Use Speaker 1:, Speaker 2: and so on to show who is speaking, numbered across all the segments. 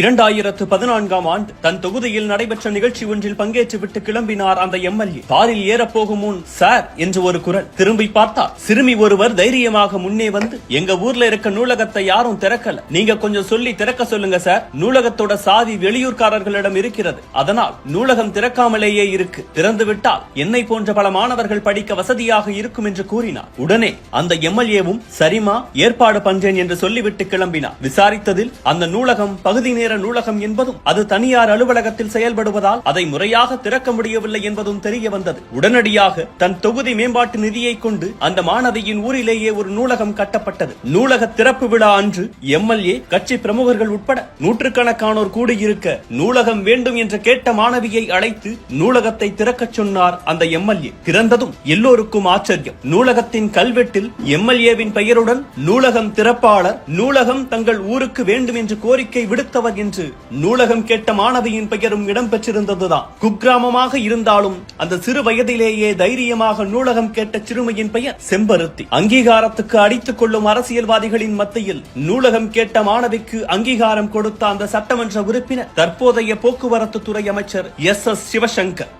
Speaker 1: இரண்டாயிரத்து பதினான்காம் ஆண்டு தன் தொகுதியில் நடைபெற்ற நிகழ்ச்சி ஒன்றில் பங்கேற்றுவிட்டு கிளம்பினார் அந்த எம்எல்ஏ. காரில் ஏறப்போகும் முன் சார் என்று ஒரு குரல் திரும்பி பார்த்தார். சிறுமி ஒருவர் தைரியமாக முன்னே வந்து எங்க ஊர்ல இருக்க நூலகத்தை யாரும் திறக்கல. நீங்க கொஞ்சம் சொல்லி திறக்க சொல்லுங்க சார். நூலகத்தோட சாதி வெளியூர்காரர்களிடம் இருக்கிறது. அதனால் நூலகம் திறக்காமலேயே இருக்கு. திறந்து விட்டால் என்னை போன்ற பல மாணவர்கள் படிக்க வசதியாக இருக்கும் என்று கூறினார். உடனே அந்த எம்எல்ஏவும் சரிமா ஏற்பாடு பண்றேன் என்று சொல்லிவிட்டு கிளம்பினார். விசாரித்ததில் அந்த நூலகம் பகுதி நேர நூலகம் என்பதும் அது தனியார் அலுவலகத்தில் செயல்படுவதால் அதை முறையாக திறக்க முடியவில்லை என்பதும் தெரிய வந்தது. உடனடியாக தன் தொகுதி மேம்பாட்டு நிதியை கொண்டு அந்த மாணவியின் ஊரிலேயே ஒரு நூலகம் கட்டப்பட்டது. நூலக திறப்பு விழா அன்று எம்எல்ஏ கட்சி பிரமுகர்கள் உட்பட நூற்றுக்கணக்கானோர் கூடியிருக்க நூலகம் வேண்டும் என்று கேட்ட மாணவியை அழைத்து நூலகத்தை திறக்கச் சொன்னார் அந்த எம்எல்ஏ. திறந்ததும் எல்லோருக்கும் ஆச்சரியம். நூலகத்தின் கல்வெட்டில் எம்எல்ஏவின் பெயருடன் நூலகம் திறப்பாளர் நூலகம் தங்கள் ஊருக்கு வேண்டும் என்று கோரிக்கை விடுத்தவர் என்று நூலகம் கேட்ட மாணவியின் பெயரும் இடம்பெற்றிருந்ததுதான். குக்கிராமமாக இருந்தாலும் அந்த சிறு வயதிலேயே தைரியமாக நூலகம் கேட்ட சிறுமியின் பெயர் செம்பருத்தி. அங்கீகாரத்துக்கு அடித்துக் கொள்ளும் அரசியல்வாதிகளின் மத்தியில் நூலகம் கேட்ட மாணவிக்கு அங்கீகாரம் கொடுத்த அந்த சட்டமன்ற உறுப்பினர் தற்போதைய போக்குவரத்து துறை அமைச்சர் எஸ் எஸ் சிவசங்கர்.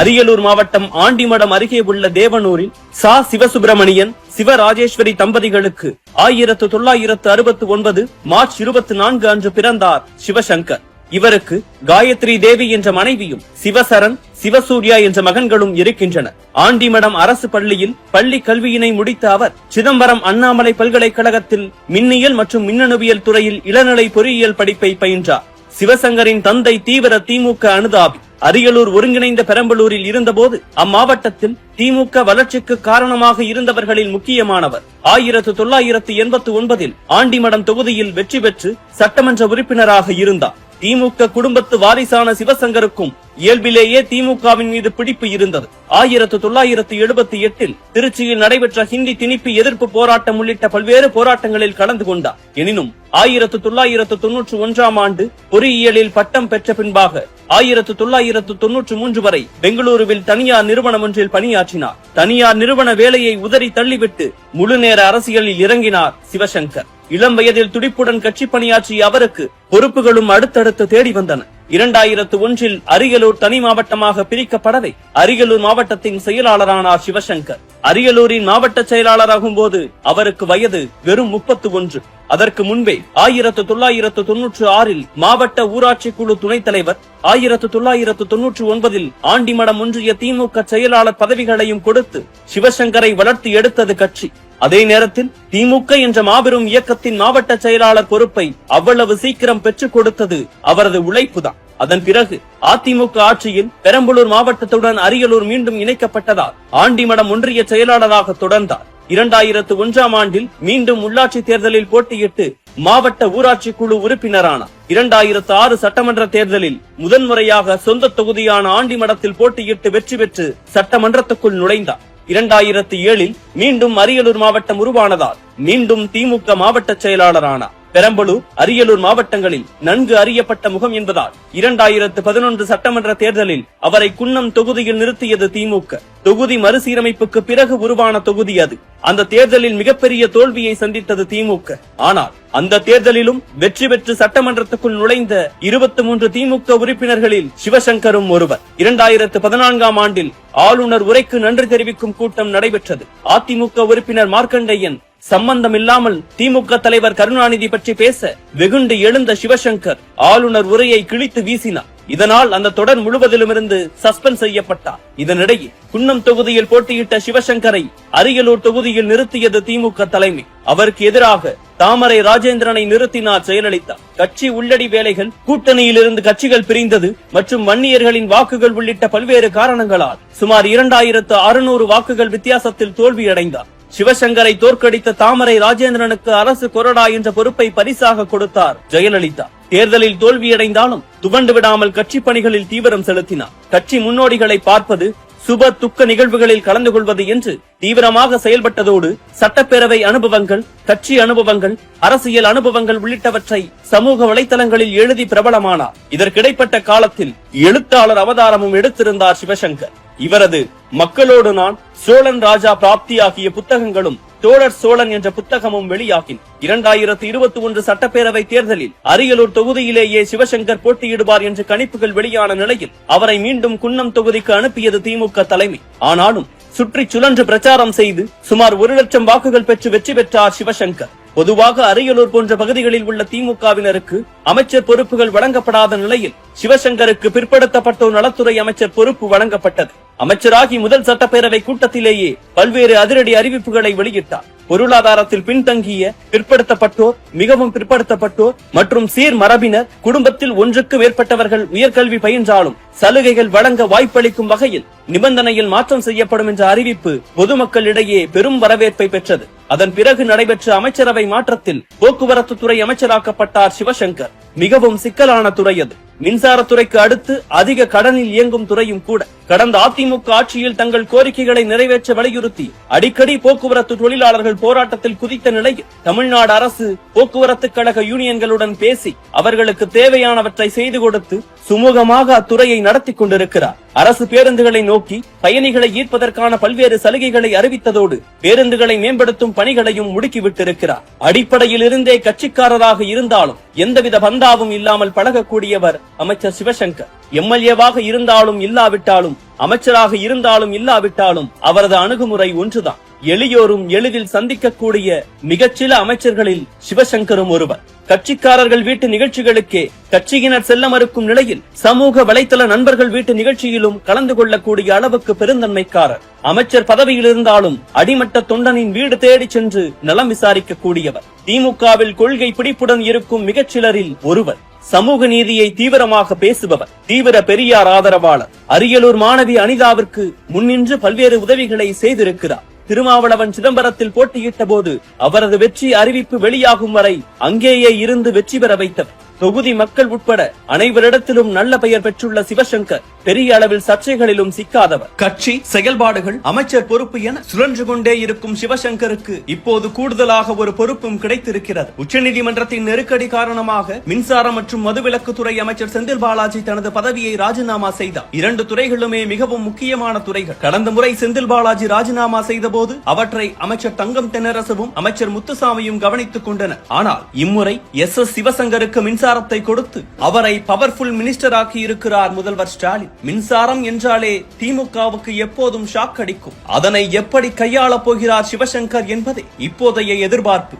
Speaker 1: அரியலூர் மாவட்டம் ஆண்டிமடம் அருகே உள்ள தேவனூரில் சா. சிவசுப்பிரமணியன் சிவராஜேஸ்வரி தம்பதிகளுக்கு ஆயிரத்து தொள்ளாயிரத்து அறுபத்து ஒன்பது மார்ச் இருபத்தி நான்கு அன்று பிறந்தார் சிவசங்கர். இவருக்கு காயத்ரி தேவி என்ற மனைவியும் சிவசரன் சிவசூர்யா என்ற மகன்களும் இருக்கின்றனர். ஆண்டிமடம் அரசு பள்ளியில் பள்ளி கல்வியினை முடித்த அவர் சிதம்பரம் அண்ணாமலை பல்கலைக்கழகத்தில் மின்னியல் மற்றும் மின்னணுவியல் துறையில் இளநிலை பொறியியல் படிப்பை பயின்றார். சிவசங்கரின் தந்தை தீவிர திமுக அனுதாபி அரியலூர் ஒருங்கிணைந்த பெரம்பலூரில் இருந்தபோது அம்மாவட்டத்தில் திமுக வளர்ச்சிக்கு காரணமாக இருந்தவர்களில் முக்கியமானவர். ஆயிரத்து தொள்ளாயிரத்து எண்பத்தி ஒன்பதில் ஆண்டிமடம் தொகுதியில் வெற்றி பெற்று சட்டமன்ற உறுப்பினராக இருந்தார். திமுக குடும்பத்து வாரிசான சிவசங்கருக்கும் இயல்பிலேயே திமுகவின் மீது பிடிப்பு இருந்தது. ஆயிரத்து தொள்ளாயிரத்து எழுபத்தி எட்டில் திருச்சியில் நடைபெற்ற ஹிந்தி திணிப்பு எதிர்ப்பு போராட்டம் உள்ளிட்ட பல்வேறு போராட்டங்களில் கலந்து கொண்டார். எனினும் ஆயிரத்து தொள்ளாயிரத்து தொன்னூற்று ஒன்றாம் ஆண்டு பொறியியலில் பட்டம் பெற்ற பின்பாக ஆயிரத்து தொள்ளாயிரத்து தொன்னூற்று மூன்று வரை பெங்களூருவில் தனியார் நிறுவனம் ஒன்றில் பணியாற்றினார். தனியார் நிறுவன வேலையை உதறி தள்ளிவிட்டு முழுநேர அரசியலில் இறங்கினார் சிவசங்கர். இளம் வயதில் துடிப்புடன் கட்சி பணியாற்றிய அவருக்கு பொறுப்புகளும் அடுத்தடுத்து தேடி வந்தன. இரண்டாயிரத்து ஒன்றில் அரியலூர் தனி மாவட்டமாக பிரிக்கப்படவே அரியலூர் மாவட்டத்தின் செயலாளரானார் சிவசங்கர். அரியலூரின் மாவட்ட செயலாளராகும் போது அவருக்கு வயது வெறும் முப்பத்து ஒன்று அதற்கு முன்பே ஆயிரத்து தொள்ளாயிரத்து தொன்னூற்று ஆறில் மாவட்ட ஊராட்சி குழு துணைத் தலைவர் ஆயிரத்து தொள்ளாயிரத்து தொன்னூற்று ஒன்பதில் ஆண்டிமடம் ஒன்றிய திமுக செயலாளர் பதவிகளையும் கொடுத்து சிவசங்கரை வளர்த்து எடுத்தது கட்சி. அதே நேரத்தில் திமுக என்ற மாபெரும் இயக்கத்தின் மாவட்ட செயலாளர் பொறுப்பை அவ்வளவு சீக்கிரம் பெற்றுக் கொடுத்தது அவரது உழைப்புதான். அதன் பிறகு அதிமுக ஆட்சியில் பெரம்பலூர் மாவட்டத்துடன் அரியலூர் மீண்டும் இணைக்கப்பட்டதால் ஆண்டிமடம் ஒன்றிய செயலாளராக தொடர்ந்தார். இரண்டாயிரத்து ஒன்றாம் ஆண்டில் மீண்டும் உள்ளாட்சி தேர்தலில் போட்டியிட்டு மாவட்ட ஊராட்சி குழு உறுப்பினரானார். இரண்டாயிரத்து ஆறு சட்டமன்ற தேர்தலில் முதன்முறையாக சொந்த தொகுதியான ஆண்டிமடத்தில் போட்டியிட்டு வெற்றி பெற்று சட்டமன்றத்துக்குள் நுழைந்தார். இரண்டாயிரத்தி ஏழில் மீண்டும் அரியலூர் மாவட்டம் உருவானதால் மீண்டும் திமுக மாவட்ட செயலாளரானார். பெரம்பலூர் அரியலூர் மாவட்டங்களில் நன்கு அறியப்பட்ட முகம் என்பதால் இரண்டாயிரத்து பதினொன்று சட்டமன்ற தேர்தலில் அவரை குன்னம் தொகுதியில் நிறுத்தியது திமுக. தொகுதி மறுசீரமைப்புக்கு பிறகு உருவான தொகுதி அது. அந்த தேர்தலில் மிகப்பெரிய தோல்வியை சந்தித்தது திமுக. ஆனால் அந்த தேர்தலிலும் வெற்றி பெற்று சட்டமன்றத்துக்குள் நுழைந்த இருபத்தி மூன்று திமுக உறுப்பினர்களில் சிவசங்கரும் ஒருவர். இரண்டாயிரத்து பதினான்காம் ஆண்டில் ஆளுநர் உரைக்கு நன்றி தெரிவிக்கும் கூட்டம் நடைபெற்றது. அதிமுக உறுப்பினர் மார்க்கண்டேயன் சம்பந்தம் இல்லாமல் திமுக தலைவர் கருணாநிதி பற்றி பேச வெகுண்டு எழுந்த சிவசங்கர் ஆளுநர் உரையை கிழித்து வீசினார். இதனால் அந்த தொடர் முழுவதிலுமிருந்து சஸ்பெண்ட் செய்யப்பட்டார். இதனிடையே குன்னம் தொகுதியில் போட்டியிட்ட சிவசங்கரை அரியலூர் தொகுதியில் நிறுத்தியது திமுக தலைமை. அவருக்கு எதிராக தாமரை ராஜேந்திரனை நிறுத்தினார் ஜெயலலிதா கட்சி உள்ளடி வேலைகள் கூட்டணியிலிருந்து கட்சிகள் பிரிந்தது மற்றும் வன்னியர்களின் வாக்குகள் உள்ளிட்ட பல்வேறு காரணங்களால் சுமார் இரண்டாயிரத்து அறுநூறு வாக்குகள் வித்தியாசத்தில் தோல்வியடைந்தார். சிவசங்கரை தோற்கடித்த தாமரை ராஜேந்திரனுக்கு அரசு கொறடா என்ற பொறுப்பை பரிசாக கொடுத்தார் ஜெயலலிதா. தேர்தலில் தோல்வியடைந்தாலும் துவண்டு விடாமல் கட்சி பணிகளில் தீவிரம் செலுத்தினார். கட்சி முன்னோடிகளை பார்ப்பது சுப துக்க நிகழ்வுகளில் கலந்து கொள்வது என்று தீவிரமாக செயல்பட்டதோடு சட்டப்பேரவை அனுபவங்கள் கட்சி அனுபவங்கள் அரசியல் அனுபவங்கள் உள்ளிட்டவற்றை சமூக வலைதளங்களில் எழுதி பிரபலமானார். இதற்கிடைப்பட்ட காலத்தில் எழுத்தாளர் அவதாரமும் எடுத்திருந்தார் சிவசங்கர். இவரது மக்களோடு நான் சோழன் ராஜா பிராப்தி ஆகிய புத்தகங்களும் தோழர் சோழன் என்ற புத்தகமும் வெளியாகின். இரண்டாயிரத்தி இருபத்தி ஒன்று சட்டப்பேரவை தேர்தலில் அரியலூர் தொகுதியிலேயே சிவசங்கர் போட்டியிடுவார் என்று கணிப்புகள் வெளியான நிலையில் அவரை மீண்டும் குன்னம் தொகுதிக்கு அனுப்பியது திமுக தலைமை. ஆனாலும் சுற்றி சுழன்று பிரச்சாரம் செய்து சுமார் ஒரு லட்சம் வாக்குகள் பெற்று வெற்றி பெற்றார் சிவசங்கர். பொதுவாக அரியலூர் போன்ற பகுதிகளில் உள்ள திமுகவினருக்கு அமைச்சர் பொறுப்புகள் வழங்கப்படாத நிலையில் சிவசங்கருக்கு பிற்படுத்தப்பட்டோர் நலத்துறை அமைச்சர் பொறுப்பு வழங்கப்பட்டது. அமைச்சராகி முதல் சட்டப்பேரவை கூட்டத்திலேயே பல்வேறு அதிரடி அறிவிப்புகளை வெளியிட்டார். பொருளாதாரத்தில் பின்தங்கிய பிற்படுத்தப்பட்டோர் மிகவும் பிற்படுத்தப்பட்டோர் மற்றும் சீர் மரபினர் குடும்பத்தில் ஒன்றுக்கு மேற்பட்டவர்கள் உயர்கல்வி பயின்றாலும் சலுகைகள் வழங்க வாய்ப்பளிக்கும் வகையில் நிபந்தனையில் மாற்றம் செய்யப்படும் என்ற அறிவிப்பு பொதுமக்களிடையே பெரும் வரவேற்பை பெற்றது. அதன் பிறகு நடைபெற்ற அமைச்சரவை மாற்றத்தில் போக்குவரத்து துறை அமைச்சராக்கப்பட்டார் சிவசங்கர். மிகவும் சிக்கலான துறை அது. மின்சாரத்துறைக்கு அடுத்து அதிக கடனில் இயங்கும் துறையும் கூட. கடந்த அதிமுக ஆட்சியில் தங்கள் கோரிக்கைகளை நிறைவேற்ற வலியுறுத்தி அடிக்கடி போக்குவரத்து தொழிலாளர்கள் போராட்டத்தில் குதித்த நிலையில் தமிழ்நாடு அரசு போக்குவரத்து கழக யூனியன்களுடன் பேசி அவர்களுக்கு தேவையானவற்றை செய்து கொடுத்து சுமூகமாக அத்துறையை நடத்தி கொண்டிருக்கிறார். அரசு பேருந்துகளை நோக்கி பயணிகளை ஈர்ப்பதற்கான பல்வேறு சலுகைகளை அறிவித்ததோடு பேருந்துகளை மேம்படுத்தும் பணிகளையும் முடுக்கிவிட்டிருக்கிறார். அடிப்படையில் இருந்தே கட்சிக்காரராக இருந்தாலும் எந்தவித பந்தாவும் இல்லாமல் பழகக்கூடியவர் அமைச்சர் சிவசங்கர். எம்எல்ஏவாக இருந்தாலும் இல்லாவிட்டாலும் அமைச்சராக இருந்தாலும் இல்லாவிட்டாலும் அவரது அணுகுமுறை ஒன்றுதான். எளியோரும் எளிதில் சந்திக்கக்கூடிய மிகச்சில அமைச்சர்களில் சிவசங்கரும் ஒருவர். கட்சிக்காரர்கள் வீட்டு நிகழ்ச்சிகளுக்கே கட்சியினர் செல்ல மறுக்கும் நிலையில் சமூக வலைத்தள நண்பர்கள் வீட்டு நிகழ்ச்சியிலும் கலந்து கொள்ளக்கூடிய அளவுக்கு பெருந்தன்மைக்காரர். அமைச்சர் பதவியில் இருந்தாலும் அடிமட்ட தொண்டனின் வீடு தேடி சென்று நலம் விசாரிக்க கூடியவர் திமுகவில் கொள்கை பிடிப்புடன் இருக்கும் மிகச்சிலரில் ஒருவர். சமூக நீதியை தீவிரமாக பேசுபவர் தீவிர பெரியார் ஆதரவாளர். அரியலூர் மாணவி அனிதாவிற்கு முன்னின்று பல்வேறு உதவிகளை செய்திருக்கிறார். திருமாவளவன் சிதம்பரத்தில் போட்டியிட்ட போது அவரது வெற்றி அறிவிப்பு வெளியாகும் வரை அங்கேயே இருந்து வெற்றி பெற வைத்தவர். தொகுதி மக்கள் உட்பட அனைவரிடத்திலும் நல்ல பெயர் பெற்றுள்ள சிவசங்கர் பெரிய அளவில் சர்ச்சைகளிலும் சிக்காதவர். கட்சி செயல்பாடுகள் அமைச்சர் பொறுப்பு என சுழன்று கொண்டே இருக்கும் சிவசங்கருக்கு இப்போது கூடுதலாக ஒரு பொறுப்பும் கிடைத்திருக்கிறது. உச்சநீதிமன்றத்தின் நெருக்கடி காரணமாக மின்சாரம் மற்றும் மதுவிலக்குத்துறை அமைச்சர் செந்தில் பாலாஜி தனது பதவியை ராஜினாமா செய்தார். இரண்டு துறைகளுமே மிகவும் முக்கியமான துறைகள். கடந்த முறை செந்தில் பாலாஜி ராஜினாமா செய்த போது அவற்றை அமைச்சர் தங்கம் தென்னரசவும் அமைச்சர் முத்துசாமியும் கவனித்துக் கொண்டனர். ஆனால் இம்முறை எஸ் எஸ் சிவசங்கருக்கு மின்சார அதிகாரத்தை கொடுத்து அவரை பவர்ஃபுல் மினிஸ்டர் ஆக்கி இருக்கிறார் முதல்வர் ஸ்டாலின். மின்சாரம் என்றாலே திமுகவுக்கு எப்போதும் ஷாக் அடிக்கும். அதனை எப்படி கையாளப் போகிறார் சிவசங்கர் என்பதே இப்போதைய எதிர்பார்ப்பு.